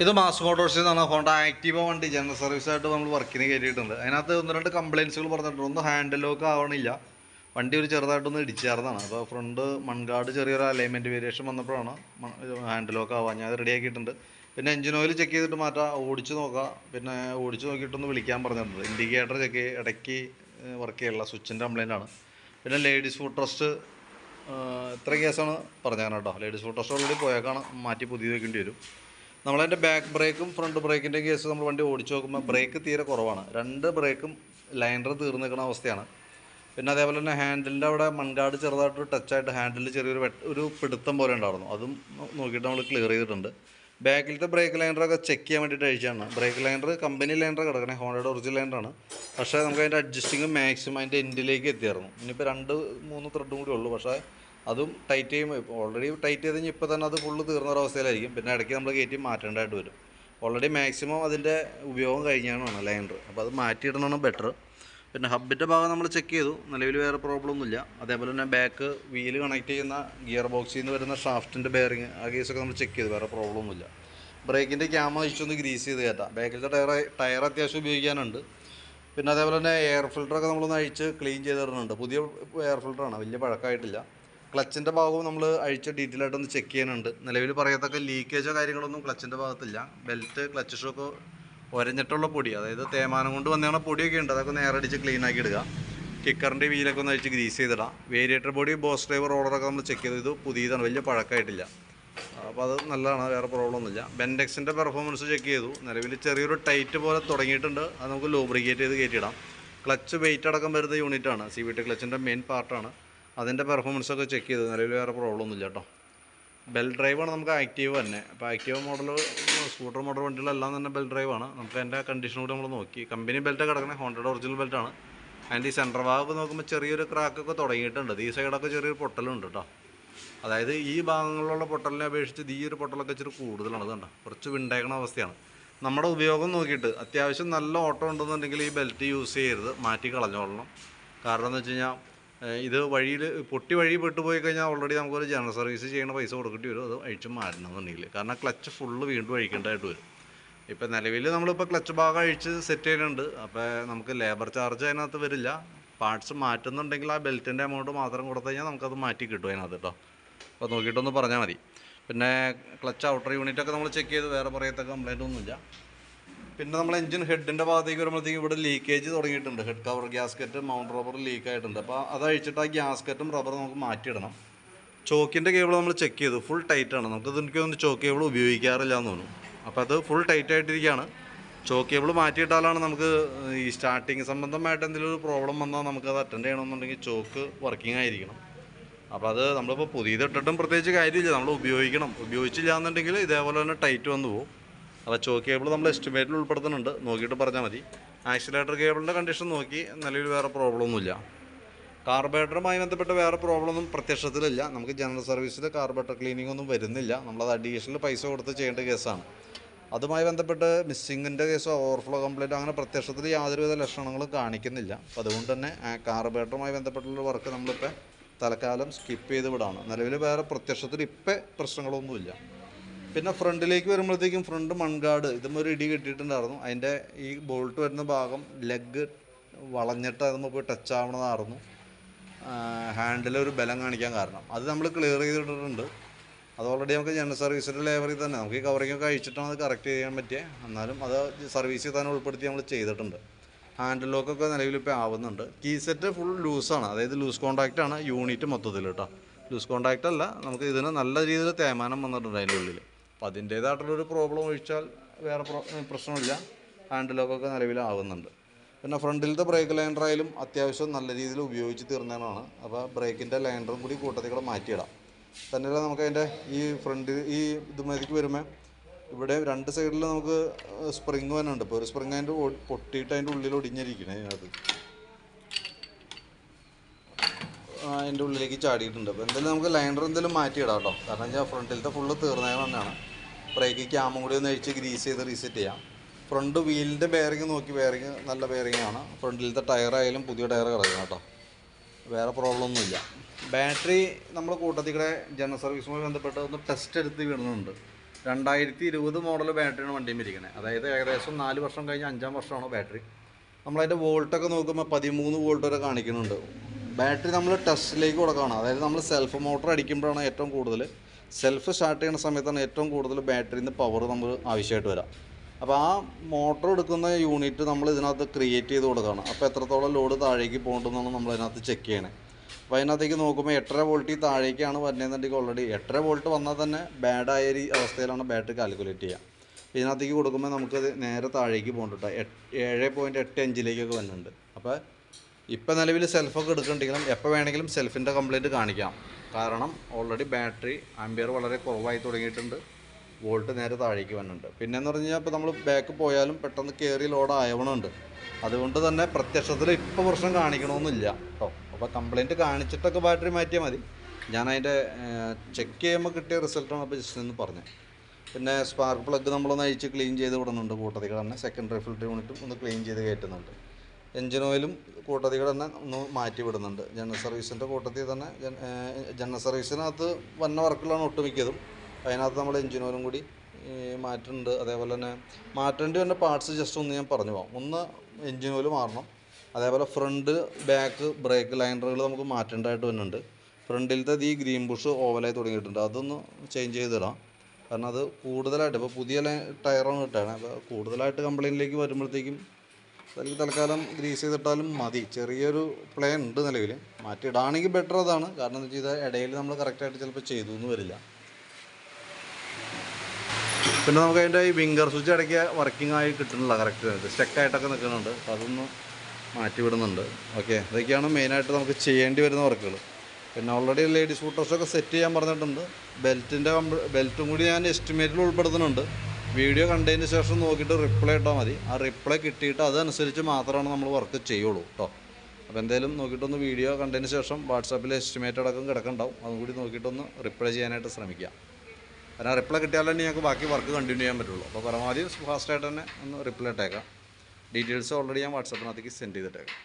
ഇത് മാസ് മോട്ടോഴ്സിൽ നിന്നാണ് ഹോണ്ട ആക്റ്റീവ വണ്ടി ജനറൽ സർവീസ് ആയിട്ട് നമ്മൾ വർക്കിന് കയറ്റിയിട്ടുണ്ട് അതിനകത്ത് ഒന്ന് രണ്ട് കംപ്ലയിൻസുകൾ പറഞ്ഞിട്ടുണ്ട്. ഒന്ന് ഹാൻഡിൽ ലോക്ക് ആവണില്ല. വണ്ടി ഒരു ചെറുതായിട്ടൊന്ന് ഇടിച്ചേർന്നതാണ് അപ്പോൾ ഫ്രണ്ട് മൺകാട് ചെറിയൊരു അലൈൻമെന്റ് വേരിയേഷൻ വന്നപ്പോഴാണ് ഹാൻഡിൽ ലോക്ക് ആവാൻ ഞാൻ റെഡിയാക്കിയിട്ടുണ്ട് പിന്നെ എഞ്ചിൻ ഓയിൽ ചെക്ക് ചെയ്തിട്ട് മാറ്റാം. ഓടിച്ച് നോക്കാം. പിന്നെ ഓടിച്ച് നോക്കിയിട്ടൊന്ന് വിളിക്കാൻ പറഞ്ഞിട്ടുണ്ട്. ഇൻഡിക്കേറ്റർ ചെക്ക് ഇടയ്ക്ക് വർക്ക് ചെയ്യുള്ള സ്വിച്ചിന്റെ കംപ്ലൈന്റ് ആണ്. പിന്നെ ലേഡീസ് ഫുഡ് ട്രസ്റ്റ് ഇത്ര കേസാണ് പറഞ്ഞാൽ കേട്ടോ. ലേഡീസ് ഫുഡ് ട്രസ്റ്റ് ഓൾറെഡി പോയേക്കാണ്. മാറ്റി പുതിയത് വയ്ക്കേണ്ടി വരും. നമ്മളതിന്റെ ബാക്ക് ബ്രേക്കും ഫ്രണ്ട് ബ്രേക്കിന്റെ കേസ് നമ്മൾ വണ്ടി ഓടിച്ചു നോക്കുമ്പോൾ ബ്രേക്ക് തീരെ കുറവാണ്. രണ്ട് ബ്രേക്കും ലൈനർ തീർന്ന് നിൽക്കുന്ന അവസ്ഥയാണ്. പിന്നെ അതേപോലെ തന്നെ ഹാൻഡിലിന്റെ അവിടെ മൺകാട് ചെറുതായിട്ട് ടച്ചായിട്ട് ഹാൻഡിൽ ചെറിയൊരു ഒരു പിടുത്തം പോലെ ഉണ്ടായിരുന്നു. അതും നോക്കിയിട്ട് നമ്മൾ ക്ലിയർ ചെയ്തിട്ടുണ്ട്. ബാക്കിലത്തെ ബ്രേക്ക് ലൈനറൊക്കെ ചെക്ക് ചെയ്യാൻ വേണ്ടിയിട്ട് അഴിച്ചാണ് ബ്രേക്ക് ലൈനർ കമ്പനി ലൈനർ കിടക്കണേ. ഹോണ്ടയുടെ ഒറിജിനൽ ലൈനറാണ് പക്ഷേ നമുക്ക് അതിന്റെ അഡ്ജസ്റ്റിങ് മാക്സിമം അതിന്റെ എൻഡിലേക്ക് എത്തിയായിരുന്നു. ഇനിയിപ്പോൾ രണ്ട് മൂന്ന് ത്രെഡും കൂടി ഉള്ളൂ. പക്ഷേ അതും ടൈറ്റ് ചെയ്യുമ്പോൾ ഓൾറെഡി ടൈറ്റ് ചെയ്ത് ഇപ്പോൾ തന്നെ അത് ഫുള്ള് തീർന്ന ഒരവസ്ഥയിലായിരിക്കും പിന്നെ ഇടയ്ക്ക് നമ്മൾ കയറ്റി മാറ്റേണ്ടതായിട്ട് വരും. ഓൾറെഡി മാക്സിമം അതിന്റെ ഉപയോഗം കഴിഞ്ഞാണ് ലൈനർ അപ്പോൾ അത് മാറ്റിയിടണമാണ് ബെറ്റർ പിന്നെ ഹബിന്റെ ഭാഗം നമ്മൾ ചെക്ക് ചെയ്തു. നിലവിൽ വേറെ പ്രോബ്ലം ഒന്നുമില്ല. അതേപോലെ തന്നെ ബാക്ക് വീൽ കണക്ട് ചെയ്യുന്ന ഗിയർ ബോക്സിൽ നിന്ന് വരുന്ന ഷാഫ്റ്റിന്റെ ബെയറിങ് ആ കേസൊക്കെ നമ്മൾ ചെക്ക് ചെയ്തു. വേറെ പ്രോബ്ലം ഒന്നുമില്ല. ബ്രേക്കിന്റെ ക്യാമ ഇഷ്ടൊന്ന് ഗ്രീസ് ചെയ്ത് കയറ്റാം ബാക്കിലത്തെ ടയർ ടയർ അത്യാവശ്യം ഉപയോഗിക്കാനുണ്ട്. പിന്നെ അതേപോലെ തന്നെ എയർ ഫിൽറ്ററൊക്കെ നമ്മളൊന്ന് അഴിച്ച് ക്ലീൻ ചെയ്ത് തരുന്നുണ്ട് പുതിയ എയർ ഫിൽറ്ററാണ് വലിയ പഴക്കമായിട്ടില്ല. ക്ലച്ചിന്റെ ഭാഗവും നമ്മൾ അഴിച്ച ഡീറ്റെയിൽ ആയിട്ടൊന്ന് ചെക്ക് ചെയ്യാനുണ്ട്. നിലവിൽ പറയത്തക്ക ലീക്കേജോ കാര്യങ്ങളൊന്നും ക്ലച്ചിന്റെ ഭാഗത്തില്ല. ബെൽറ്റ് ക്ലച്ച് ഷോക്ക് ഒരഞ്ഞിട്ടുള്ള പൊടി അതായത് തേമാനം കൊണ്ട് വന്നേണ പൊടിയൊക്കെ ഉണ്ട്. അതൊക്കെ നേരെ അടിച്ച് ക്ലീൻ ആക്കി ഇടുക. കിക്കറിന്റെ വീലൊക്കെ ഒന്ന് അഴിച്ച് ഗ്രീസ് ചെയ്തിടാം. വേരിയേറ്റർ ബോഡി ബോസ് ഡ്രൈവർ ഓർഡറൊക്കെ നമ്മൾ ചെക്ക് ചെയ്തു ഇത് പുതിയതാണ് വലിയ പഴക്കമായിട്ടില്ല അപ്പോൾ അത് നല്ലതാണ് വേറെ പ്രോബ്ലം ഒന്നുമില്ല. ബെൻഡെക്സിന്റെ പെർഫോമൻസ് ചെക്ക് ചെയ്തു. നിലവിൽ ചെറിയൊരു ടൈറ്റ് പോലെ തുടങ്ങിയിട്ടുണ്ട്. അത് നമുക്ക് ലൂബ്രിക്കേറ്റ് ചെയ്ത് കയറ്റിയിടാം. ക്ലച്ച് വെയിറ്റ് അടക്കം വരുന്ന യൂണിറ്റാണ് സി വി ടി ക്ലച്ചിന്റെ മെയിൻ പാർട്ടാണ് അതിന്റെ പെർഫോമൻസ് ഒക്കെ ചെക്ക് ചെയ്തു. നിലവിൽ വേറെ പ്രോബ്ലം ഒന്നുമില്ല കേട്ടോ. ബെൽ ഡ്രൈവാണ് നമുക്ക് ആക്റ്റീവ് തന്നെ. അപ്പോൾ ആക്റ്റീവ് മോഡൽ സ്കൂട്ടർ മോഡൽ വണ്ടികളെല്ലാം തന്നെ ബെൽ ഡ്രൈവാണ് നമുക്ക് അതിന്റെ കണ്ടീഷൻ കൂടി നമ്മൾ നോക്കി. കമ്പനി ബെൽറ്റ് കിടക്കണേ ഹോണ്ടയുടെ ഒറിജിനൽ ബെൽറ്റാണ് അതിന്റെ ഈ സെന്റർ ഭാഗം നോക്കുമ്പോൾ ചെറിയൊരു ക്രാക്കൊക്കെ തുടങ്ങിയിട്ടുണ്ട്. ഈ സൈഡൊക്കെ ചെറിയൊരു പൊട്ടലുണ്ട് കേട്ടോ. അതായത് ഈ ഭാഗങ്ങളിലുള്ള പൊട്ടലിനെ അപേക്ഷിച്ച് ഈ ഒരു പൊട്ടലൊക്കെ ഇച്ചിരി കൂടുതലാണ് കണ്ടോ. കുറച്ച് വിണ്ടേക്കണ അവസ്ഥയാണ്. നമ്മുടെ ഉപയോഗം നോക്കിയിട്ട് അത്യാവശ്യം നല്ല ഓട്ടം ഉണ്ടെന്നുണ്ടെങ്കിൽ ഈ ബെൽറ്റ് യൂസ് ചെയ്യരുത്. മാറ്റി കളഞ്ഞോളണം. കാരണം എന്ന് വെച്ച് കഴിഞ്ഞാൽ ഇത് വഴിയിൽ പൊട്ടി വഴി പെട്ടുപോയി കഴിഞ്ഞാൽ ഓൾറെഡി നമുക്കൊരു ജനറൽ സർവീസ് ചെയ്യണ പൈസ കൊടുക്കേണ്ടി വരും. അത് അഴിച്ച് മാറ്റണമെന്നുണ്ടെങ്കിൽ. കാരണം ക്ലച്ച് ഫുള്ള് വീണ്ടും അഴിക്കേണ്ടതായിട്ട് വരും. ഇപ്പം നിലവിൽ നമ്മളിപ്പോൾ ക്ലച്ച് ഭാഗം അഴിച്ച് സെറ്റ് ചെയ്യുന്നുണ്ട് അപ്പോൾ നമുക്ക് ലേബർ ചാർജ് അതിനകത്ത് വരില്ല. പാർട്സ് മാറ്റുന്നുണ്ടെങ്കിൽ ആ ബെൽറ്റിന്റെ എമൗണ്ട് മാത്രം കൊടുത്തു കഴിഞ്ഞാൽ നമുക്കത് മാറ്റി കിട്ടും അതിനകത്ത് കേട്ടോ അപ്പോൾ നോക്കിയിട്ടൊന്ന് പറഞ്ഞാൽ മതി. പിന്നെ ക്ലച്ച് ഔട്ടർ യൂണിറ്റൊക്കെ നമ്മൾ ചെക്ക് ചെയ്ത് വേറെ പറയത്തെ കംപ്ലൈന്റ് ഒന്നുമില്ല. പിന്നെ നമ്മൾ എഞ്ചിൻ ഹെഡിന്റെ ഭാഗത്തേക്ക് വരുമ്പോഴത്തേക്കും ഇവിടെ ലീക്കേജ് തുടങ്ങിയിട്ടുണ്ട്. Head cover gasket mount rubber leak ആയിട്ടുണ്ട്. അപ്പോൾ അത് അഴിച്ചിട്ട് ആ ഗ്യാസ്കറ്റും റബ്ബറും നമുക്ക് മാറ്റിയിടണം. ചോക്കിന്റെ കേബിൾ നമ്മൾ ചെക്ക് ചെയ്തു. ഫുൾ ടൈറ്റ് ആണ്. നമുക്ക് എനിക്ക് തോന്നുന്നു ചോക്ക് കേബിൾ ഉപയോഗിക്കാറില്ല എന്ന് തോന്നുന്നു. അപ്പോൾ അത് ഫുൾ ടൈറ്റ് ആയിട്ടിരിക്കുകയാണ്. ചോക്ക് കേബിൾ മാറ്റിയിട്ടാലാണ് നമുക്ക് ഈ സ്റ്റാർട്ടിങ് സംബന്ധമായിട്ട് എന്തെങ്കിലും ഒരു പ്രോബ്ലം വന്നാൽ നമുക്കത് അറ്റൻഡ് ചെയ്യണമെന്നുണ്ടെങ്കിൽ ചോക്ക് വർക്കിംഗ് ആയിരിക്കണം. അപ്പോൾ അത് നമ്മളിപ്പോൾ പുതിയത് ഇട്ടിട്ടും പ്രത്യേകിച്ച് കാര്യമില്ല. നമ്മൾ ഉപയോഗിക്കണം. ഉപയോഗിച്ചില്ല എന്നുണ്ടെങ്കിൽ ഇതേപോലെ തന്നെ ടൈറ്റ് വന്നു പോകും. അപ്പോൾ ചോക്ക് കേബിൾ നമ്മൾ എസ്റ്റിമേറ്റിൽ ഉൾപ്പെടുത്തുന്നുണ്ട്. നോക്കിയിട്ട് പറഞ്ഞാൽ മതി. ആക്സിലേറ്റർ കേബിളിന്റെ കണ്ടീഷൻ നോക്കി നിലവിൽ വേറെ പ്രോബ്ലം ഒന്നുമില്ല. കാർബേറ്ററുമായി ബന്ധപ്പെട്ട് വേറെ പ്രോബ്ലം ഒന്നും പ്രത്യക്ഷത്തിലില്ല. നമുക്ക് ജനറൽ സർവീസിൽ കാർബേറ്റർ ക്ലീനിങ് ഒന്നും വരുന്നില്ല. നമ്മളത് അഡീഷണൽ പൈസ കൊടുത്ത് ചെയ്യേണ്ട കേസാണ്. അതുമായി ബന്ധപ്പെട്ട് മിസ്സിങ്ങിന്റെ കേസോ ഓവർഫ്ലോ കംപ്ലൈന്റോ അങ്ങനെ പ്രത്യക്ഷത്തിൽ യാതൊരുവിധ ലക്ഷണങ്ങളും കാണിക്കുന്നില്ല. അപ്പോൾ അതുകൊണ്ട് തന്നെ ആ കാർബറേറ്ററുമായി ബന്ധപ്പെട്ടുള്ള വർക്ക് നമ്മളിപ്പോൾ തൽക്കാലം സ്കിപ്പ് ചെയ്ത് വിടാണ്. നിലവിൽ വേറെ പ്രത്യക്ഷത്തിൽ ഇപ്പം പ്രശ്നങ്ങളൊന്നുമില്ല. പിന്നെ ഫ്രണ്ടിലേക്ക് വരുമ്പോഴത്തേക്കും ഫ്രണ്ട് മൺകാട്. ഇതും ഒരു ഇടി കെട്ടിയിട്ടുണ്ടായിരുന്നു. അതിന്റെ ഈ ബോൾട്ട് വരുന്ന ഭാഗം ലെഗ് വളഞ്ഞിട്ട് അതുമ്പോൾ പോയി ടച്ച് ആവണതായിരുന്നു. ഹാൻഡിൽ ഒരു ബലം കാണിക്കാൻ കാരണം. അത് നമ്മൾ ക്ലിയർ ചെയ്തിട്ടുണ്ട് അത് ഓൾറെഡി നമുക്ക് ജനറൽ സർവീസിന്റെ ലേബറിൽ തന്നെ. നമുക്ക് ഈ കവറിങ്ങൊക്കെ അഴിച്ചിട്ടാണ് അത് കറക്റ്റ് ചെയ്യാൻ പറ്റിയത് എന്നാലും അത് സർവീസിൽ തന്നെ ഉൾപ്പെടുത്തി നമ്മൾ ചെയ്തിട്ടുണ്ട്. ഹാൻഡിൽ ലോക്കൊക്കെ നിലവിൽ ഇപ്പോൾ ആവുന്നുണ്ട്. കീ സെറ്റ് ഫുൾ ലൂസാണ് അതായത് ലൂസ് കോൺടാക്റ്റാണ് യൂണിറ്റ് മൊത്തത്തിൽ കേട്ടോ ലൂസ് കോൺടാക്റ്റ് അല്ല നമുക്ക് ഇതിന് നല്ല രീതിയിൽ തേമാനം വന്നിട്ടുണ്ട് അതിന്റെ ഉള്ളിൽ അപ്പോൾ അതിന്റേതായിട്ടുള്ളൊരു പ്രോബ്ലം ഒഴിച്ചാൽ വേറെ പ്രോ പ്രശ്നമില്ല. ഹാൻഡിൽ ലോക്കൊക്കെ നിലവിലാവുന്നുണ്ട്. പിന്നെ ഫ്രണ്ടിലത്തെ ബ്രേക്ക് ലൈൻഡറായാലും അത്യാവശ്യം നല്ല രീതിയിൽ ഉപയോഗിച്ച് തീർന്നതാണ്. അപ്പോൾ ബ്രേക്കിന്റെ ലൈൻഡറും കൂടി കൂട്ടത്തിൽ കൂടെ മാറ്റിയിടാം. തന്നെയല്ല നമുക്ക് അതിന്റെ ഈ ഫ്രണ്ട് ഈ ഇതുമതിക്ക് വരുമ്പോൾ ഇവിടെ രണ്ട് സൈഡിൽ നമുക്ക് സ്പ്രിങ് തന്നെ ഉണ്ട്. ഇപ്പോൾ ഒരു സ്പ്രിങ് അതിന്റെ പൊട്ടിയിട്ട് അതിന്റെ ഉള്ളിൽ ഒടിഞ്ഞിരിക്കണേ അത് അതിന്റെ ഉള്ളിലേക്ക് ചാടിയിട്ടുണ്ട്. അപ്പോൾ എന്തായാലും നമുക്ക് ലൈൻഡർ എന്തെങ്കിലും മാറ്റിയിടാം കേട്ടോ. കാരണം വെച്ചാൽ ഫ്രണ്ടിലത്തെ ഫുള്ള് തീർന്നേ തന്നെയാണ്. ബ്രേക്ക് ക്യാമും കൂടി ഒന്ന് അഴിച്ച് ഗ്രീസ് ചെയ്ത് റീസെറ്റ് ചെയ്യാം. ഫ്രണ്ട് വീലിന്റെ ബെയറിങ് നോക്കി ബെയറിങ് നല്ല ബെയറിങ് ആണ്. ഫ്രണ്ടിലത്തെ ടയർ ആയാലും പുതിയ ടയർ കിടക്കണം കേട്ടോ. വേറെ പ്രോബ്ലം ഒന്നുമില്ല ബാറ്ററി നമ്മൾ കൂട്ടത്തിൽ കൂടെ ജനറൽ സർവീസുമായി ബന്ധപ്പെട്ട് ഒന്ന് ടെസ്റ്റ് എടുത്ത് വിടുന്നുണ്ട്. രണ്ടായിരത്തി ഇരുപത് മോഡൽ ബാറ്ററിയാണ് വണ്ടിയും ഇരിക്കുന്നത് അതായത് ഏകദേശം നാല് വർഷം കഴിഞ്ഞ് അഞ്ചാം വർഷമാണ് ബാറ്ററി നമ്മളതിന്റെ വോൾട്ടൊക്കെ നോക്കുമ്പോൾ പതിമൂന്ന് വോൾട്ട് വരെ കാണിക്കുന്നുണ്ട്. ബാറ്ററി നമ്മൾ ടെസ്റ്റിലേക്ക് കൊടുക്കുകയാണ് അതായത് നമ്മൾ സെൽഫ് മോട്ടർ അടിക്കുമ്പോഴാണ് ഏറ്റവും കൂടുതൽ സെൽഫ് സ്റ്റാർട്ട് ചെയ്യുന്ന സമയത്താണ് ഏറ്റവും കൂടുതൽ ബാറ്ററിയിൽ നിന്ന് പവർ നമ്മൾ ആവശ്യമായിട്ട് വരാം. അപ്പോൾ ആ മോട്ടർ എടുക്കുന്ന യൂണിറ്റ് നമ്മൾ ഇതിനകത്ത് ക്രിയേറ്റ് ചെയ്ത് കൊടുക്കുകയാണ്. അപ്പോൾ എത്രത്തോളം ലോഡ് താഴേക്ക് പോകേണ്ടതെന്നാണ് നമ്മൾ അതിനകത്ത് ചെക്ക് ചെയ്യണേ. അപ്പോൾ അതിനകത്തേക്ക് നോക്കുമ്പോൾ എട്ടര വോൾട്ടിൽ താഴേക്കാണ് വരുന്നതെന്നുണ്ടെങ്കിൽ ഓൾറെഡി എട്ടര വോൾട്ട് വന്നാൽ തന്നെ ബാഡായ ഒരു അവസ്ഥയിലാണ് ബാറ്ററി കാൽക്കുലേറ്റ് ചെയ്യുക. അപ്പോൾ ഇതിനകത്തേക്ക് കൊടുക്കുമ്പോൾ നമുക്കത് നേരെ താഴേക്ക് പോകുന്നുണ്ട് ഏഴ് പോയിന്റ് എട്ട് അഞ്ചിലേക്കൊക്കെ വരുന്നുണ്ട്. അപ്പോൾ ഇപ്പം നിലവിൽ സെൽഫൊക്കെ എടുക്കുന്നുണ്ടെങ്കിലും എപ്പോൾ വേണമെങ്കിലും സെൽഫിന്റെ കംപ്ലയിന്റ് കാണിക്കാം. കാരണം ഓൾറെഡി ബാറ്ററി ആംബിയർ വളരെ കുറവായി തുടങ്ങിയിട്ടുണ്ട്. വോൾട്ട് നേരെ താഴേക്ക് വന്നിട്ടുണ്ട്. പിന്നെ എന്ന് പറഞ്ഞു കഴിഞ്ഞാൽ ഇപ്പോൾ നമ്മൾ ബാക്ക് പോയാലും പെട്ടെന്ന് കയറി ലോഡ് ആയവണുണ്ട്. അതുകൊണ്ട് തന്നെ പ്രത്യക്ഷത്തിൽ ഇപ്പോൾ പ്രശ്നം കാണിക്കണമെന്നില്ല കേട്ടോ. അപ്പോൾ കംപ്ലയിന്റ് കാണിച്ചിട്ടൊക്കെ ബാറ്ററി മാറ്റിയാൽ മതി. ഞാൻ അതിന്റെ ചെക്ക് ചെയ്യുമ്പോൾ കിട്ടിയ റിസൾട്ടാണ് അപ്പോൾ ജസ്റ്റ് എന്ന് പറഞ്ഞത് പിന്നെ സ്പാർക്ക് പ്ലഗ് നമ്മളൊന്ന് അഴിച്ച് ക്ലീൻ ചെയ്ത് വിടുന്നുണ്ട് കൂട്ടത്തിൽ തന്നെ സെക്കൻഡറി ഫിൽറ്റർ യൂണിറ്റും ഒന്ന് ക്ലീൻ ചെയ്ത് കയറ്റുന്നുണ്ട്. എഞ്ചിൻ ഓയിലും കൂട്ടത്തിൽ തന്നെ ഒന്ന് മാറ്റി വിടുന്നുണ്ട്. ജനറൽ സർവീസിന്റെ കൂട്ടത്തിൽ തന്നെ ജനറൽ സർവീസിനകത്ത് വന്ന വർക്കുകളാണ് ഒട്ടുമിക്കതും. അതിനകത്ത് നമ്മൾ എഞ്ചിൻ ഓയിലും കൂടി മാറ്റുന്നുണ്ട്. അതേപോലെ തന്നെ മാറ്റേണ്ടി വന്ന പാർട്സ് ജസ്റ്റ് ഒന്ന് ഞാൻ പറഞ്ഞു പോകാം ഒന്ന് എഞ്ചിൻ ഓയിൽ മാറണം. അതേപോലെ ഫ്രണ്ട് ബാക്ക് ബ്രേക്ക് ലൈനറുകൾ നമുക്ക് മാറ്റേണ്ടതായിട്ട് വരുന്നുണ്ട്. ഫ്രണ്ടിലത്തെ ഈ ഗ്രീൻ ബുഷ് ഓവലായി തുടങ്ങിയിട്ടുണ്ട്. അതൊന്ന് ചേഞ്ച് ചെയ്തിടാം. കാരണം അത് കൂടുതലായിട്ട് ഇപ്പോൾ പുതിയ ടയറാണ് കിട്ടുകയാണ് അപ്പോൾ കൂടുതലായിട്ട് കംപ്ലയിന്റിലേക്ക് വരുമ്പോഴത്തേക്കും അതിൽ തൽക്കാലം ഗ്രീസ് ചെയ്തിട്ടാലും മതി. ചെറിയൊരു പ്ലേ ഉണ്ട് നിലവിൽ മാറ്റിയിടാണെങ്കിൽ ബെറ്റർ അതാണ്. കാരണം എന്താ വെച്ചാൽ ഇടയിൽ നമ്മൾ കറക്റ്റായിട്ട് ചിലപ്പോൾ ചെയ്തു എന്ന് വരില്ല. പിന്നെ നമുക്ക് അതിന്റെ ഈ വിംഗർ സ്വിച്ച് ഇടയ്ക്ക് വർക്കിംഗ് ആയി കിട്ടുന്നില്ല. കറക്റ്റ് സ്റ്റക്കായിട്ടൊക്കെ നിൽക്കുന്നുണ്ട്. അപ്പോൾ അതൊന്ന് മാറ്റി വിടുന്നുണ്ട് ഓക്കെ ഇതൊക്കെയാണ് മെയിനായിട്ട് നമുക്ക് ചെയ്യേണ്ടി വരുന്ന വർക്കുകൾ പിന്നെ ഓൾറെഡി ലേഡീസ് ഫുട്ടേഴ്സൊക്കെ സെറ്റ് ചെയ്യാൻ പറഞ്ഞിട്ടുണ്ട്. ബെൽറ്റിന്റെ ബെൽറ്റും കൂടി ഞാൻ എസ്റ്റിമേറ്റിൽ ഉൾപ്പെടുത്തുന്നുണ്ട്. വീഡിയോ കണ്ടതിന് ശേഷം നോക്കിയിട്ട് റിപ്ലൈ ഇട്ടാൽ മതി. ആ റിപ്ലൈ കിട്ടിയിട്ട് അതനുസരിച്ച് മാത്രമാണ് നമ്മൾ വർക്ക് ചെയ്യുള്ളൂ കേട്ടോ അപ്പോൾ എന്തായാലും നോക്കിയിട്ടൊന്ന് വീഡിയോ കണ്ടതിന് ശേഷം വാട്സാപ്പിൽ എസ്റ്റിമേറ്റ് അടക്കം കിടക്കുന്നുണ്ടാവും അതും കൂടി നോക്കിയിട്ടൊന്ന് റിപ്ലൈ ചെയ്യാനായിട്ട് ശ്രമിക്കാം കാരണം റിപ്ലൈ കിട്ടിയാലേ ഞങ്ങൾക്ക് ബാക്കി വർക്ക് കണ്ടിന്യൂ ചെയ്യാൻ പറ്റുള്ളൂ. അപ്പോൾ പരമാവധി ഫാസ്റ്റായിട്ട് തന്നെ ഒന്ന് റിപ്ലൈ ഇട്ടേക്കാം. ഡീറ്റെയിൽസ് ഓൾറെഡി ഞാൻ വാട്സാപ്പിനകത്തേക്ക് സെൻഡ് ചെയ്തിട്ടേക്കാം.